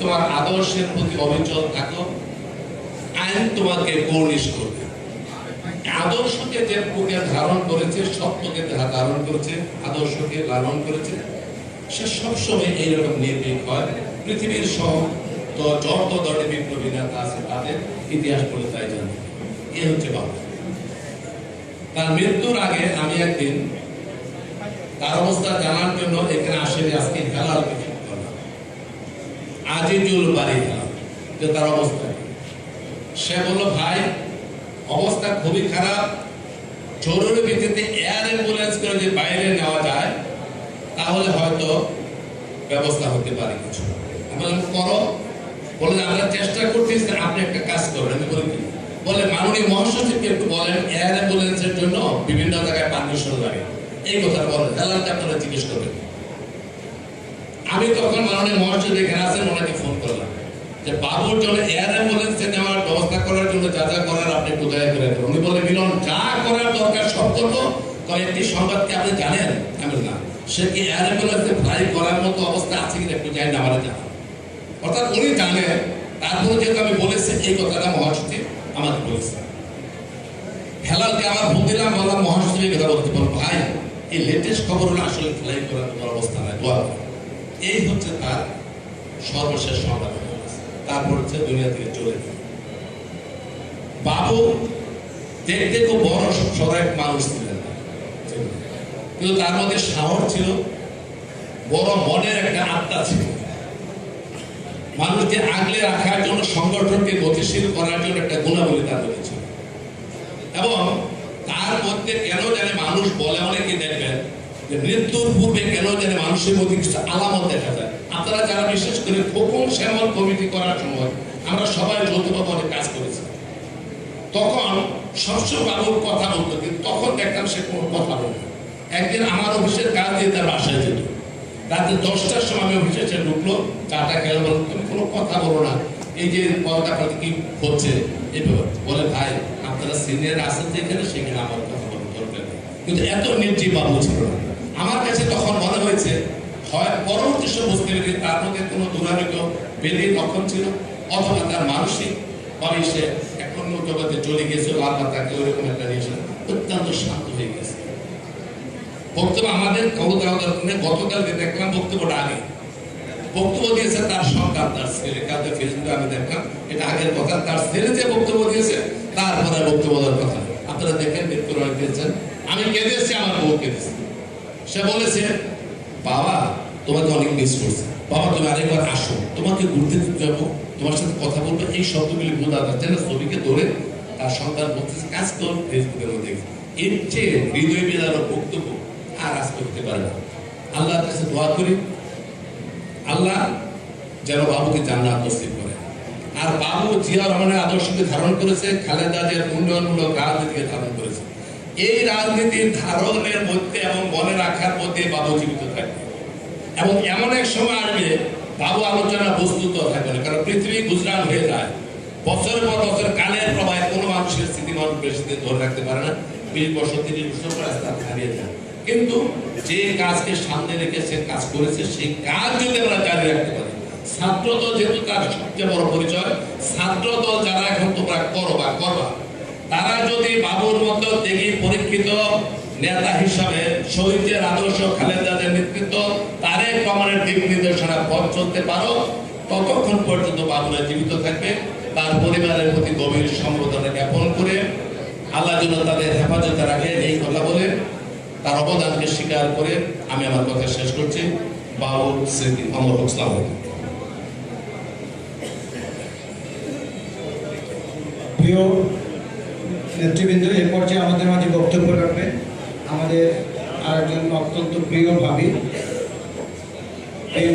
তোমার আদর্শের প্রতি অবিচল থাকো, আইন তোমাকে কর্নিশ করবে। আদর্শকে যে বুকে ধারণ করেছে, সত্যকে ধারণ করেছে, আদর্শকে লালন করেছে, সে সবসময় এইরকম নির্ভীক হয়। পৃথিবীর সব যত দলে বিপ্লবী নেতা আছে, তাদের ইতিহাস পড়ে তাই জানি। এ হচ্ছে বাবা। তার মৃত্যুর আগে আমি একদিন তার অবস্থা জানার জন্য এখানে আসেনি, আজকে হেলালকে করলাম আজিজুল বাড়ি হেলাল যে তার অবস্থা। সে বলল, ভাই, অবস্থা খুবই খারাপ। জরুরি ভিত্তিতে এয়ার অ্যাম্বুলেন্স করে যদি বাইরে নেওয়া যায়, তাহলে হয়তো ব্যবস্থা হতে পারে কিছু। বললাম, করো। বলে আমরা চেষ্টা করতেছি আপনি একটা কাজ করবেন আমি বলি, কি? বলে মাননীয় মহাসচিবকে একটু বলেন এয়ার অ্যাম্বুলেন্সের জন্য বিভিন্ন জায়গায় পারমিশন লাগে। এই কথাটা বলেন হেলালটা আপনারা জিজ্ঞেস করবেন। আমি তখন মাননীয় মহাসচিব এখানে আছেন ওনাকে ফোন করলাম যে বাবুর জন্য এয়ার অ্যাম্বুলেন্সে নেওয়ার ব্যবস্থা করার জন্য যা যা করার আপনি দয়া করে উনি বলে মিলন, যা করার দরকার সব করব একটি সংবাদকে আপনি জানেন? আমি না। সে কি এয়ার অ্যাম্বুলেন্সে ফ্লাই করার মতো অবস্থা আছে কিনা একটু জানি না আমার জানা অর্থাৎ উনি জানেন তারপরে যেহেতু আমি বলেছি, এই কথাটা মহাসচিব আমাকে বলেছে। হেলালকে আমার ফোন দিলাম, বললাম মহাসচিবের কথা বলতে পারব ভাই এই লেটেস্ট খবর হলো আসলে ফ্লাই করার অবস্থা নাই দোয়া। এই হচ্ছে তার সর্বশেষ সংবাদ তারপর হচ্ছে দুনিয়া থেকে চলে গেল। বাবু দেখতে খুব বড় সড় এক মানুষ ছিলেন। কিন্তু তার মধ্যে সাহস ছিল, বড় মনের একটা আত্মা ছিল। মানুষকে আগলে রাখার জন্য, সংগঠনকে গতিশীল করার জন্য একটা গুণাবলী তার মধ্যে ছিল। এবং তার মধ্যে কেন জানে মানুষ বলে অনেকে যে মৃত্যুর পূর্বে কেন জানে মানুষের মধ্যে কিছু আলামত দেখা যায়? আপনারা যারা বিশেষ করে খোকন শ্যামল কমিটি করার সময় আমরা সবাই যৌথভাবে কাজ করেছি। তখন সবসময় বাবুর কথা বলতো কিন্তু তখন দেখতাম সে কোনো কথা বলতো একদিন আমার অফিসের কাজ দিয়ে তার বাসায় যেত। রাতে দশটার সময় আমি অফিসে এসে ঢুকলো চাটা খেলে বলো তুমি কোনো কথা বলো না। এই যে পদটা প্রতি কি হচ্ছে? এই বলে, ভাই, আপনারা সিনিয়র আছেন যেখানে, সেখানে আমার কথা দরকার কিন্তু এত নির্জীব বাবু ছিল না। আমার কাছে তখন মনে হয়েছে, হয় পরবর্তী সব বুঝতে পেরেছি তার মধ্যে কোনো দুরারোগ্য বেদির লক্ষণ ছিল, অথবা তার মানসিক ভাবে সে এখন জগতে চলে গেছে আল্লাহ তাকে ওইরকম একটা নিয়েছে অত্যন্ত শান্ত হয়ে গেছে। বক্তব্য আমাদের কবুতরা গতকাল দেখলাম বক্তব্যটা আগে, বক্তব্য দিয়েছে তার সন্তান, তার ছেলে কাউকে ফেসবুকে আমি দেখলাম, এটা আগের কথা, তার ছেলে যে বক্তব্য দিয়েছে তারপরে বক্তব্য দেওয়ার কথা আপনারা দেখেন মৃত্যুর অনেক দিয়েছেন, আমি কেঁদেছি আমার বউ কেঁদেছে সে বলেছে, বাবা, তোমাকে অনেক মিস করছে। বাবা, তুমি আরেকবার আসো। তোমাকে ঘুরতে যাব। তোমার সাথে কথা বলব। এই শব্দগুলি বোঝা যাচ্ছে ছবিকে ধরে তার সন্তান বলতেছে কাজ কর ফেসবুকের মধ্যে। এর চেয়ে হৃদয় বেদারও বক্তব্য আর আজকে হতে পারে না। আল্লাহর কাছে দোয়া করি। আল্লাহ যেন বাবুকে জান্নাত নসিব করে। আর বাবু জিয়া রহমানের আদর্শকে ধারণ করেছে, খালেদা জিয়ার উন্নয়নমূলক রাজনীতিকে ধারণ করেছে। এই রাজনীতির ধারণের মধ্যে এবং মনে রাখার মধ্যে বাবু জীবিত থাকবে। এবং এমন এক সময় আসবে, বাবু আলোচনা বস্তুত থাকবে না। কারণ পৃথিবী গুজরাট হয়ে যায়। বছরের পর বছর কালের প্রবাহে কোনো মানুষের স্থিতি মানুষ বেশি ধরে রাখতে পারে না। বিশ বছর, তিরিশ বছর হারিয়ে যায়। কিন্তু যে কাজকে সামনে রেখে সে কাজ করেছে, সেই কাজ যদি আমরা জারি রাখতে পারি ছাত্র দল যেহেতু তার সবচেয়ে বড় পরিচয় ছাত্র দল যারা এখন তোমরা করো বা করবা। তারা যদি বাবুর মতো দেখি পরীক্ষিত নেতা হিসাবে শহীদের আদর্শ খালেদাদের নেতৃত্ব তারেক রহমানের দিক নির্দেশনা পথ চলতে পারো, ততক্ষণ পর্যন্ত বাবুরা জীবিত থাকবে। তার পরিবারের প্রতি গভীর সম্বোধনা জ্ঞাপন করে আল্লাহ যেন তাদের হেফাজতে রাখে, এই কথা বলে তার অবদানকে স্বীকার করে আমি আমার কথা শেষ করছি। বাবুর স্মৃতি অমর হোক সালাম আলাইকুম। প্রিয় নেতৃবৃন্দ এ পর্যায়ে আমাদের মাঝে বক্তব্য রাখবেন আমাদের আরেকজন অত্যন্ত প্রিয় ভাবি